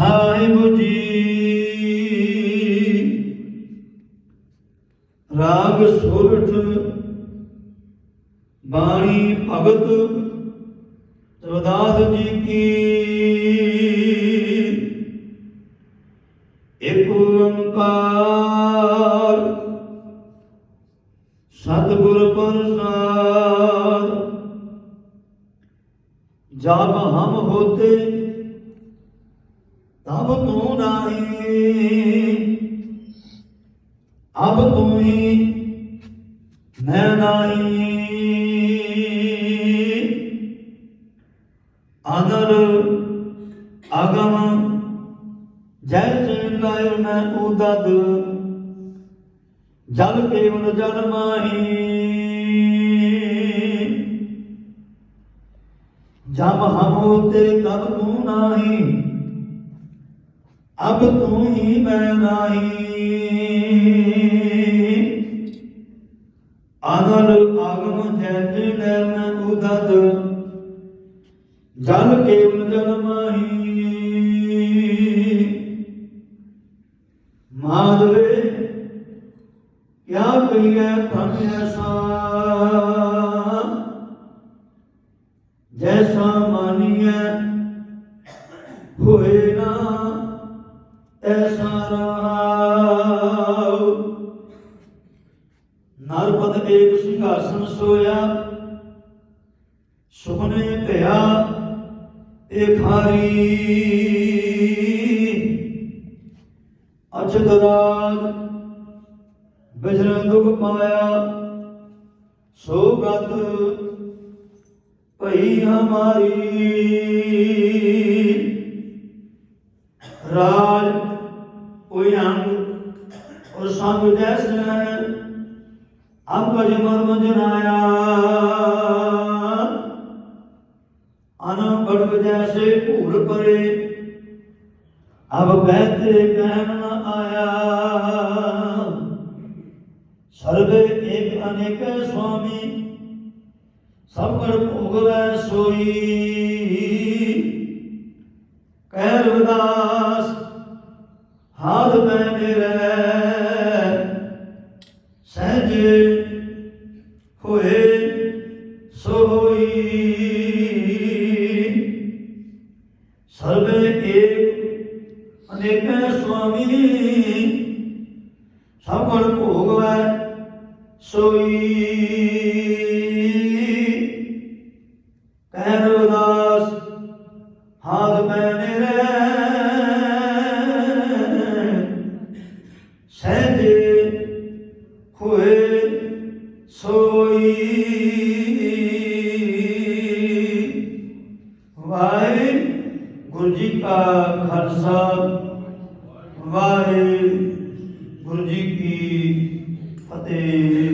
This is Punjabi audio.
ਸਾਹਿਬ ਜੀ ਰਾਗ ਸੁਰਠ ਬਾਣੀ ਭਗਤ ਰਵਦਾਸ ਜੀ ਕੀ। ਏਕ ਓੰਕਾਰ, ਸਤਿਗੁਰ ਪ੍ਰਸਾਦ। ਜਬ ਹਮ ਹੋਤੇ ਤਬ ਤੂੰ ਨਹੀਂ। ਅਬ ਤੂੰ ਹੀ ਮੈਂ ਨਹੀਂ। ਅਨਰ ਅਗਮ ਜੈ ਜੈ ਲਾਇ ਮੈਂ ਉਦਦ ਜਲ ਕੇਵਲ ਜਲ ਮਾਹੀ। ਜਬ ਹਮ ਹੋਤੇ ਤਬ ਤੂੰ ਨਹੀਂ। ਅਬ ਤੂੰ ਹੀ ਮੈਂ ਨਹੀਂ। ਅਨਰ ਆਗਮ ਜੈ ਜੈ ਲੈ ਜਲ ਕੇਵਲ ਜਲ ਮਾਹੀ। ਕਿਆ ਕਹੀਏ ਧਨ ਐਸਾ ਜੈਸਾ ਮਾਨੀਐ ਹੋਏ ਨਾ ਐਸਾ ਰਹਾਉ ਨਰਪਦ ਏਕ ਸਿੰਘਾਸਨ ਸੋਇਆ, ਸੁਪਨੇ ਭਇਆ, ਇਹ ਖਾਰੀ। ਅਚਦ ਰਾਜ ਬਿਜਰ ਦੁਖ ਪਾਇਆ, ਸੋ ਗਤ ਭਈ ਹਮਾਰੀ। ਰਾਜ ਕੋਈ ਅੰਗ ਔਰ ਸੰਗ ਜੈਸੇ ਅੰਗਜ ਮਰਮ ਜਨਾਇਆ। ਅਨ ਬੜਕ ਜੈਸੇ ਭੂਲ ਪਰੇ, ਅਬ ਬਹਿਤੇ ਕਹਿਣ ਨ ਆਇਆ। ਸਰਵੇ ਏਕ ਅਨੇਕ ਸੁਆਮੀ ਸਭ ਕਰ ਭੋਗਵੈ ਸੋਈ। ਕਹਿ ਰਵਿਦਾਸ ਹਾਥ ਮੈਂ ਮੇਰੇ ਸਹਿਜ ਹੋਏ ਸੋਈ। ਸਰਵੇ ਏਕ ਅਨੇਕ ਸੁਆਮੀ। ਸਭ ਕਰ ਭੋਗਵੈ ਸੋਈ। ਸਹਿਜੇ ਹੋਏ ਸੋਈ। ਵਾਹਿਗੁਰੂ ਜੀ ਕਾ ਖਾਲਸਾ ਵਾਹਿ ਗੁਰੂ ਜੀ ਕੀ ਫਤਿਹ।